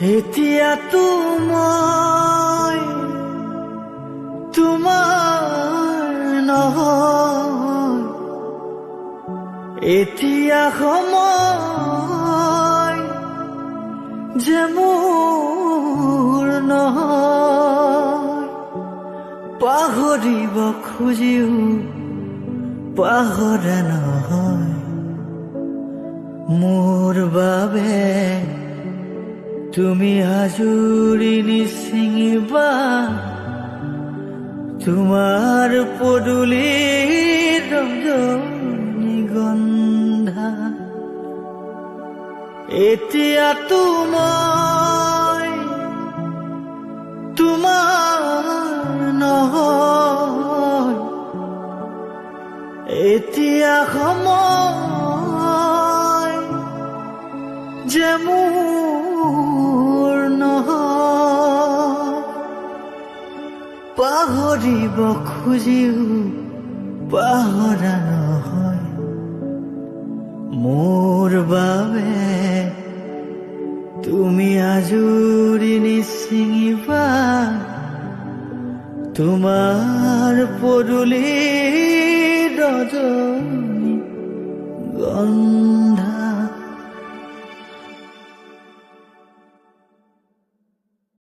এতিয়া তোমায়, তোমাৰ নহয়। এতিয়া সময় যে মোৰ নহয়। পাহৰিব খুজিও পাহৰা নহয়। মোৰ বাবে তুমি হাজুৰি নিচিঙিবা তোমাৰ পদূলিৰ ৰজনীগন্ধা এতিয়া তোমায় তোমাৰ নহয় এতিয়া সময় যে মোৰ নহয় পাহৰিব খুজিও পাহৰা নহয়। মোৰ বাবে তুমি আজুৰি নিচিঙিবা তোমাৰ পদূলি ৰজনী গন্ধ।